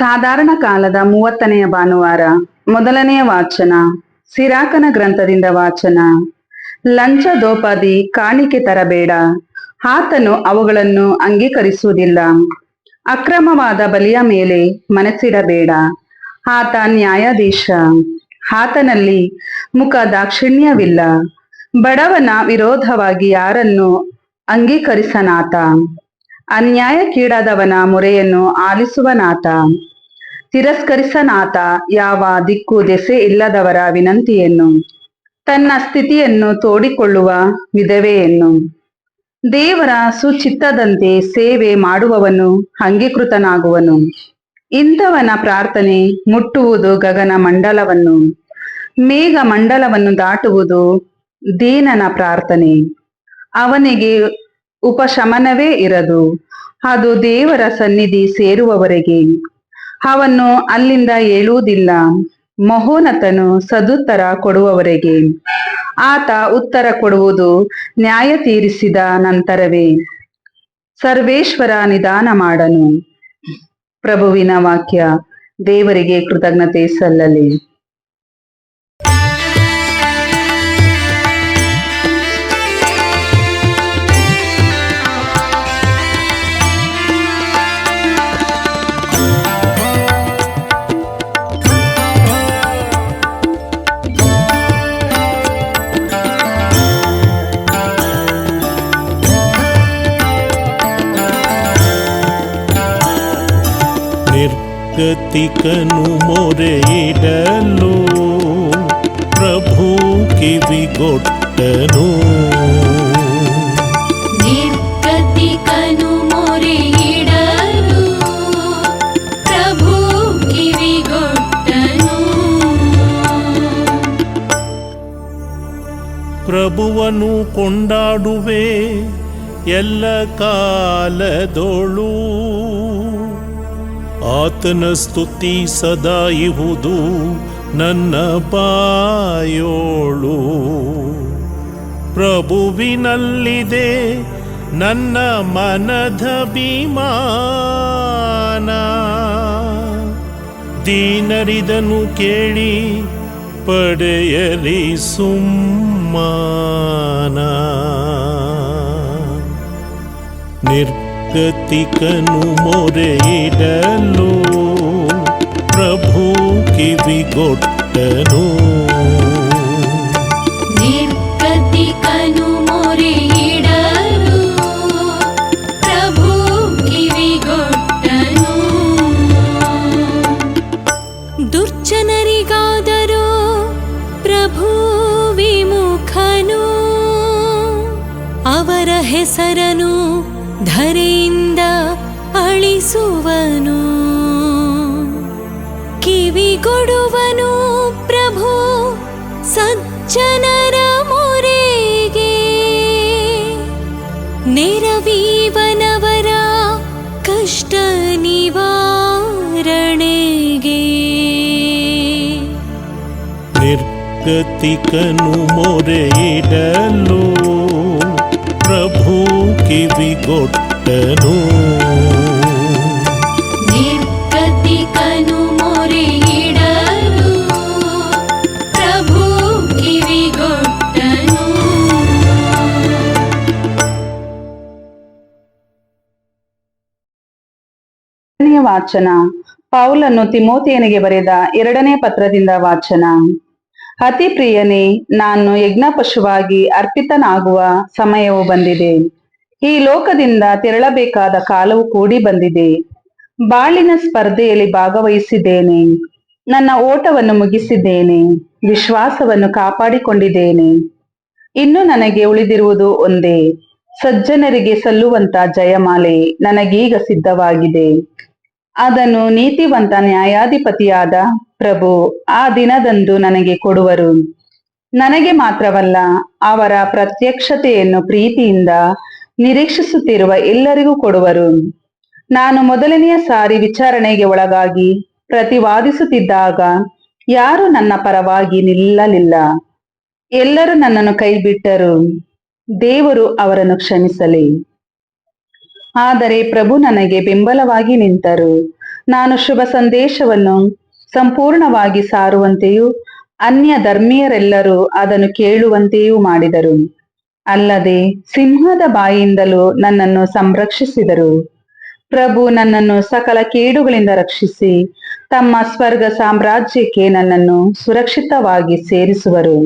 ಸಾಧಾರಣ ಕಾಲದ ಮೂವತ್ತನೆಯ ಭಾನುವಾರ, ಮೊದಲನೆಯ ವಾಚನ, ಸಿರಾಕನ ಗ್ರಂಥದಿಂದ ವಾಚನ. ಲಂಚ ದೋಪಾದಿ ಕಾಣಿಕೆ ತರಬೇಡ, ಆತನು ಅವುಗಳನ್ನು ಅಂಗೀಕರಿಸುವುದಿಲ್ಲ. ಅಕ್ರಮವಾದ ಬಲಿಯ ಮೇಲೆ ಮನಸ್ಸಿಡಬೇಡ, ಆತ ನ್ಯಾಯಾಧೀಶ. ಆತನಲ್ಲಿ ಮುಖ ದಾಕ್ಷಿಣ್ಯವಿಲ್ಲ, ಬಡವನ ವಿರೋಧವಾಗಿ ಯಾರನ್ನು ಅಂಗೀಕರಿಸನಾತ? ಅನ್ಯಾಯಕ್ಕೀಡಾದವನ ಮೊರೆಯನ್ನು ಆಲಿಸುವನಾತ? ತಿರಸ್ಕರಿಸನಾತ ಯಾವ ದಿಕ್ಕು ದೆಸೆ ಇಲ್ಲದವರ ವಿನಂತಿಯನ್ನು. ತನ್ನ ಸ್ಥಿತಿಯನ್ನು ತೋಡಿಕೊಳ್ಳುವ ವಿಧವೆಯನ್ನು ದೇವರ ಸುಚಿತ್ತದಂತೆ ಸೇವೆ ಮಾಡುವವನು ಅಂಗೀಕೃತನಾಗುವನು. ಇಂಥವನ ಪ್ರಾರ್ಥನೆ ಮುಟ್ಟುವುದು ಗಗನ ಮಂಡಲವನ್ನು. ಮೇಘ ಮಂಡಲವನ್ನು ದಾಟುವುದು ದೀನನ ಪ್ರಾರ್ಥನೆ. ಅವನಿಗೆ ಉಪಶಮನವೇ ಇರದು. ಅದು ದೇವರ ಸನ್ನಿಧಿ ಸೇರುವವರೆಗೆ. ಅವನು ಅಲ್ಲಿಂದ ಏಳುವುದಿಲ್ಲ. ಮಹೋನತನು ಸದುತ್ತರ ಕೊಡುವವರೆಗೆ. ಆತ ಉತ್ತರ ಕೊಡುವುದು ನ್ಯಾಯ ತೀರಿಸಿದ ನಂತರವೇ. ಸರ್ವೇಶ್ವರ ನಿಧಾನ ಮಾಡನು. ಪ್ರಭುವಿನ ವಾಕ್ಯ ದೇವರಿಗೆ ಕೃತಜ್ಞತೆ ಸಲ್ಲಲಿ. ನಿರ್ಗತಿಕನು ಮೊರೆಯಿಡಲು ಪ್ರಭು ಕಿವಿಗೊಟ್ಟನು ನಿರ್ಗತಿಕನು ಮೊರೆಯಿಡಲು ಪ್ರಭು ಕಿವಿಗೊಟ್ಟನು ಪ್ರಭುವನು ಕೊಂಡಾಡುವೆ ಎಲ್ಲ ಕಾಲದೋಳು ಆತನ ಸ್ತುತಿ ಸದಾ ಇಹುದು ನನ್ನ ಬಾಯೋಳು. ಪ್ರಭುವಿನಲ್ಲಿದೆ ನನ್ನ ಮನದ ದೀನರಿದನು ಕೇಳಿ ಪಡೆಯಲಿ ಸುಮ್ಮಾನ. ನಿರ್ಗತಿಕನು ಮೊರೆಯಿಡಲು ಪ್ರಭು ಕಿವಿಗೊಟ್ಟನು ನಿರ್ಗತಿಕನು ಮೊರೆಯಿಡಲು ಪ್ರಭು ಕಿವಿಗೊಟ್ಟನು ದುರ್ಜನರಿಗಾದರೂ ಪ್ರಭು ವಿಮುಖನು ಅವರ ಹೆಸರನು ಧರೆಯಿಂದ ಅಳಿಸುವನು. ಕಿವಿಗೊಡುವನು ಪ್ರಭು ಸಜ್ಜನರ ಮೊರೆಗೆ. ನೆರವೀವನವರ ಕಷ್ಟ ನಿವಾರಣೆಗೆ. ನಿರ್ಗತಿಕನು ಮೊರೆಯಿಡಲು ಪ್ರಭು ಕಿವಿಗೊಟ್ಟನು ನಿರ್ಗತಿಕನು ಮೊರೆಯಿಡಲು ಪ್ರಭು ಕಿವಿಗೊಟ್ಟನು ಎರಡನೆಯ ವಾಚನ. ಪೌಲನ್ನು ತಿಮೋತಿಯನಿಗೆ ಬರೆದ ಎರಡನೇ ಪತ್ರದಿಂದ ವಾಚನ. ಅತಿ ಪ್ರಿಯನೇ, ನಾನು ಯಜ್ಞ ಪಶುವಾಗಿ ಅರ್ಪಿತನಾಗುವ ಸಮಯವು ಬಂದಿದೆ. ಈ ಲೋಕದಿಂದ ತೆರಳಬೇಕಾದ ಕಾಲವು ಕೂಡಿ ಬಂದಿದೆ. ಬಾಳಿನ ಸ್ಪರ್ಧೆಯಲ್ಲಿ ಭಾಗವಹಿಸಿದ್ದೇನೆ. ನನ್ನ ಓಟವನ್ನು ಮುಗಿಸಿದ್ದೇನೆ. ವಿಶ್ವಾಸವನ್ನು ಕಾಪಾಡಿಕೊಂಡಿದ್ದೇನೆ. ಇನ್ನು ನನಗೆ ಉಳಿದಿರುವುದು ಒಂದೇ. ಸಜ್ಜನರಿಗೆ ಸಲ್ಲುವಂತ ಜಯಮಾಲೆ ನನಗೀಗ ಸಿದ್ಧವಾಗಿದೆ. ಅದನ್ನು ನೀತಿವಂತ ನ್ಯಾಯಾಧಿಪತಿಯಾದ ಪ್ರಭು, ಆ ದಿನದಂದು ನನಗೆ ಕೊಡುವರು. ನನಗೆ ಮಾತ್ರವಲ್ಲ, ಅವರ ಪ್ರತ್ಯಕ್ಷತೆಯನ್ನು ಪ್ರೀತಿಯಿಂದ ನಿರೀಕ್ಷಿಸುತ್ತಿರುವ ಎಲ್ಲರಿಗೂ ಕೊಡುವರು. ನಾನು ಮೊದಲನೆಯ ಸಾರಿ ವಿಚಾರಣೆಗೆ ಒಳಗಾಗಿ ಪ್ರತಿವಾದಿಸುತ್ತಿದ್ದಾಗ ಯಾರು ನನ್ನ ಪರವಾಗಿ ನಿಲ್ಲಲಿಲ್ಲ. ಎಲ್ಲರೂ ನನ್ನನ್ನು ಕೈಬಿಟ್ಟರು. ದೇವರು ಅವರನ್ನು ಕ್ಷಮಿಸಲಿ. ಆದರೆ ಪ್ರಭು ನನಗೆ ಬೆಂಬಲವಾಗಿ ನಿಂತರು. ನಾನು ಶುಭ ಸಂದೇಶವನ್ನು ಸಂಪೂರ್ಣವಾಗಿ ಸಾರುವಂತೆಯೂ ಅನ್ಯ ಧರ್ಮೀಯರೆಲ್ಲರೂ ಅದನ್ನು ಕೇಳುವಂತೆಯೂ ಮಾಡಿದರು. ಅಲ್ಲದೆ ಸಿಂಹದ ಬಾಯಿಯಿಂದಲೂ ನನ್ನನ್ನು ಸಂರಕ್ಷಿಸಿದರು. ಪ್ರಭು ನನ್ನನ್ನು ಸಕಲ ಕೇಡುಗಳಿಂದ ರಕ್ಷಿಸಿ, ತಮ್ಮ ಸ್ವರ್ಗ ಸಾಮ್ರಾಜ್ಯಕ್ಕೆ ನನ್ನನ್ನು ಸುರಕ್ಷಿತವಾಗಿ ಸೇರಿಸುವರು.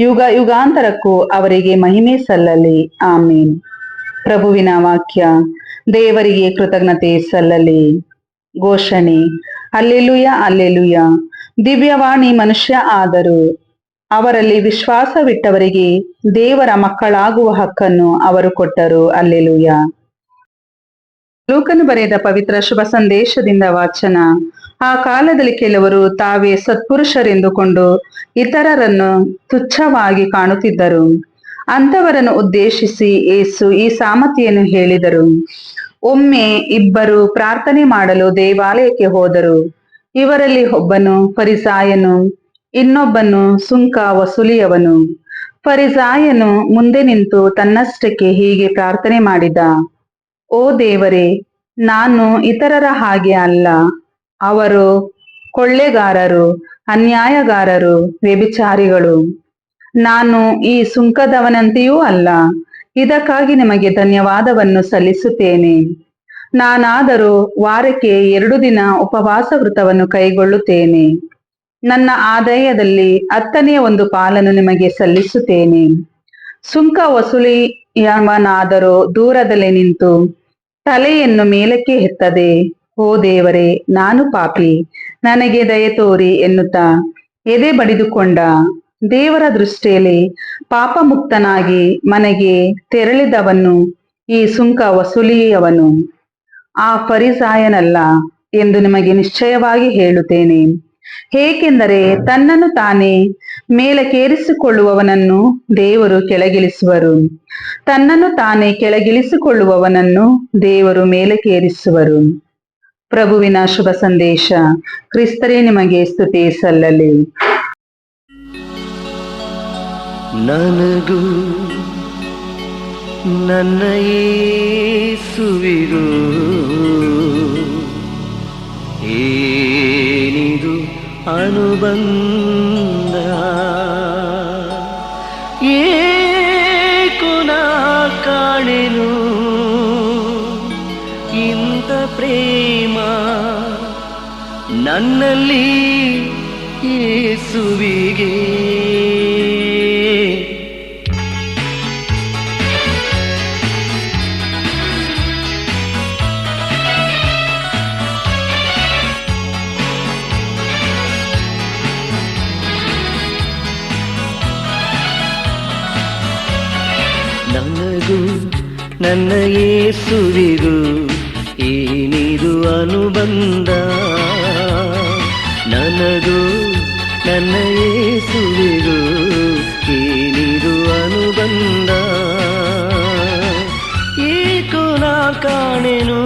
ಯುಗ ಯುಗಾಂತರಕ್ಕೂ ಅವರಿಗೆ ಮಹಿಮೆ ಸಲ್ಲಲಿ. ಆಮೀನ್. ಪ್ರಭುವಿನ ವಾಕ್ಯ, ದೇವರಿಗೆ ಕೃತಜ್ಞತೆ ಸಲ್ಲಲಿ. ಘೋಷಣೆ ಅಲ್ಲೆಲುಯ ಅಲ್ಲೆಲುಯ ದಿವ್ಯವಾಣಿ ಮನುಷ್ಯ ಆದರು. ಅವರಲ್ಲಿ ವಿಶ್ವಾಸವಿಟ್ಟವರಿಗೆ ದೇವರ ಮಕ್ಕಳಾಗುವ ಹಕ್ಕನ್ನು ಅವರು ಕೊಟ್ಟರು. ಅಲ್ಲೆಲುಯ ಲೂಕನು ಬರೆದ ಪವಿತ್ರ ಶುಭ ಸಂದೇಶದಿಂದ ವಾಚನ. ಆ ಕಾಲದಲ್ಲಿ ಕೆಲವರು ತಾವೇ ಸತ್ಪುರುಷರೆಂದುಕೊಂಡು ಇತರರನ್ನು ತುಚ್ಛವಾಗಿ ಕಾಣುತ್ತಿದ್ದರು. ಅಂಥವರನ್ನು ಉದ್ದೇಶಿಸಿ ಏಸು ಈ ಸಾಮತಿಯನ್ನು ಹೇಳಿದರು. ಒಮ್ಮೆ ಇಬ್ಬರು ಪ್ರಾರ್ಥನೆ ಮಾಡಲು ದೇವಾಲಯಕ್ಕೆ ಹೋದರು. ಇವರಲ್ಲಿ ಒಬ್ಬನು ಫರಿಸಾಯನು, ಇನ್ನೊಬ್ಬನು ಸುಂಕ ವಸೂಲಿಯವನು. ಫರಿಸಾಯನು ಮುಂದೆ ನಿಂತು ತನ್ನಷ್ಟಕ್ಕೆ ಹೀಗೆ ಪ್ರಾರ್ಥನೆ ಮಾಡಿದ, ಓ ದೇವರೇ, ನಾನು ಇತರರ ಹಾಗೆ ಅಲ್ಲ. ಅವರು ಕೊಳ್ಳೆಗಾರರು, ಅನ್ಯಾಯಗಾರರು, ವ್ಯಭಿಚಾರಿಗಳು. ನಾನು ಈ ಸುಂಕದವನಂತೆಯೂ ಅಲ್ಲ. ಇದಕ್ಕಾಗಿ ನಿಮಗೆ ಧನ್ಯವಾದವನ್ನು ಸಲ್ಲಿಸುತ್ತೇನೆ. ನಾನಾದರೂ ವಾರಕ್ಕೆ ಎರಡು ದಿನ ಉಪವಾಸ ವೃತವನ್ನು ಕೈಗೊಳ್ಳುತ್ತೇನೆ. ನನ್ನ ಆದಾಯದಲ್ಲಿ ಹತ್ತನೆಯ ಒಂದು ಪಾಲನ್ನು ನಿಮಗೆ ಸಲ್ಲಿಸುತ್ತೇನೆ. ಸುಂಕ ವಸೂಲಿಯವನಾದರೂ ದೂರದಲ್ಲಿ ನಿಂತು ತಲೆಯನ್ನು ಮೇಲಕ್ಕೆ ಎತ್ತದೆ. ಓ ದೇವರೇ, ನಾನು ಪಾಪಿ. ನನಗೆ ದಯ ತೋರಿ ಎನ್ನುತ್ತಾ ಎದೆ ಬಡಿದುಕೊಂಡ. ದೇವರ ದೃಷ್ಟಿಯಲ್ಲಿ ಪಾಪಮುಕ್ತನಾಗಿ ಮನೆಗೆ ತೆರಳಿದವನು ಈ ಸುಂಕ ವಸೂಲಿಯವನು. ಆ ಪರಿಸಾಯನಲ್ಲ ಎಂದು ನಿಮಗೆ ನಿಶ್ಚಯವಾಗಿ ಹೇಳುತ್ತೇನೆ. ಏಕೆಂದರೆ ತನ್ನನ್ನು ತಾನೇ ಮೇಲಕ್ಕೇರಿಸಿಕೊಳ್ಳುವವನನ್ನು ದೇವರು ಕೆಳಗಿಳಿಸುವರು. ತನ್ನನ್ನು ತಾನೇ ಕೆಳಗಿಳಿಸಿಕೊಳ್ಳುವವನನ್ನು ದೇವರು ಮೇಲಕ್ಕೇರಿಸುವರು. ಪ್ರಭುವಿನ ಶುಭ ಸಂದೇಶ ಕ್ರಿಸ್ತರೇ ನಿಮಗೆ ಸ್ತುತಿ ಸಲ್ಲಲಿ. ನನಗೂ ನನ್ನ ಯೇಸುವಿಗೂ ಏನಿದು ಅನುಬಂಧ? ಏಕುನ ಕಾಣೆನು ಇಂಥ ಪ್ರೇಮ ನನ್ನಲ್ಲಿ ಯೇಸುವಿಗೆ ನನಗೂ ನನ್ನ ಯೇಸುವಿಗೂ ಏನಿದು ಅನುಬಂಧ? ನನಗೂ ನನ್ನ ಯೇಸುವಿಗೂ ಏನಿದು ಅನುಬಂಧ? ಏಕೋ ನಾ ಕಾಣೆನು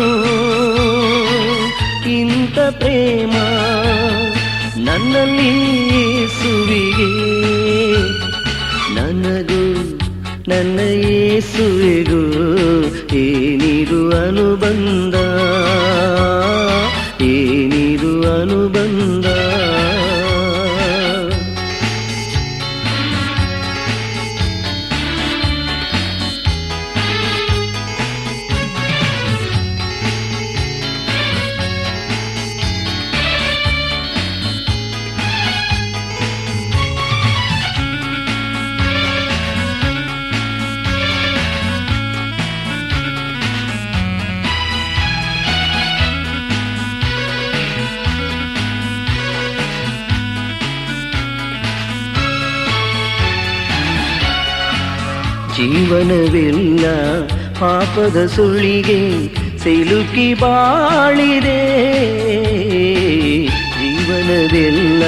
ಇಂಥ ಪ್ರೇಮ ನನ್ನಲ್ಲಿ ಯೇಸುವಿಗೆ ನನ್ನ ಯೇಸುವಿಗೂ ಏನಿದು ಅನುಬಂಧ? ಏನಿದು ಅನುಬಂಧ? ಜೀವನವೆಲ್ಲ. ಪಾಪದ ಸುಳಿಗೆ ಸಿಲುಕಿ ಬಾಳಿದೆ. ಜೀವನವೆಲ್ಲ.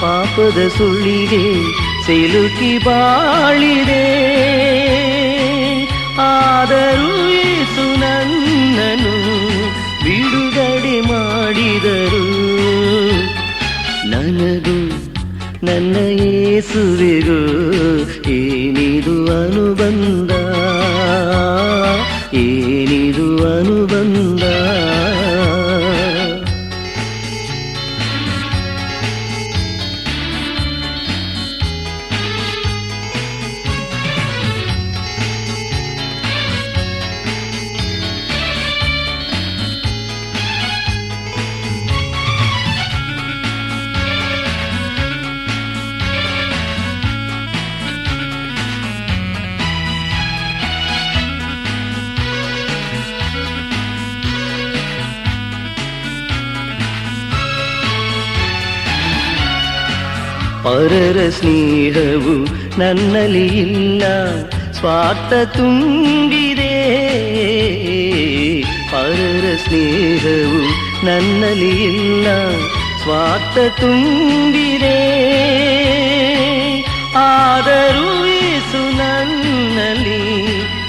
ಪಾಪದ ಸುಳಿಗೆ ಸಿಲುಕಿ ಬಾಳಿದೆ. ಆದರೂ ಯೇಸು ನನ್ನನು ಬಿಡುಗಡೆ ಮಾಡಿದರು. ನನಗೂ ನನ್ನ ಯೇಸುವಿಗೂ ಅನುಬಂಧ ಏನಿದು ಅನುಬಂಧ? ಪರರ ಸ್ನೇಹವು ನನ್ನಲ್ಲಿ ಇಲ್ಲ? ಸ್ವಾರ್ಥ ತುಂಬಿದೆ. ಪರರ ಸ್ನೇಹವು ನನ್ನಲ್ಲಿ ಇಲ್ಲ? ಸ್ವಾರ್ಥ ತುಂಬಿದೆ. ಆದರೂ ಏಸು ನನ್ನಲ್ಲಿ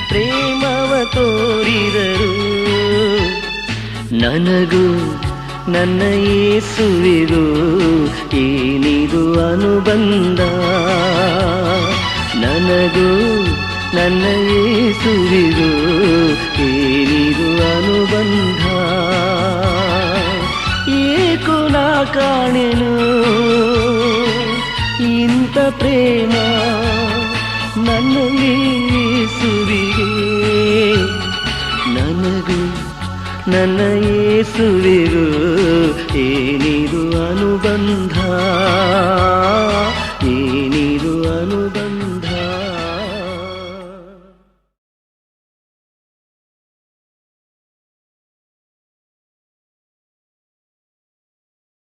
ಪ್ರೇಮವ ತೋರಿದರು. ನನಗೂ ನನ್ನ ಯೇಸುವಿಗೂ ಏನಿದು ಅನುಬಂಧ. ನನಗೂ ನನ್ನ ಯೇಸುವಿಗೂ ಏನಿದು ಅನುಬಂಧ. ಏಕೋ ನಾ ಕಾಣೆನು? ಇಂಥ ಪ್ರೇಮ ನನ್ನ ಯೇಸುವಿಗೆ ನನಗೂ ನನ್ನ ಏಸುವಿರು ಏನಿದು ಅನುಬಂಧ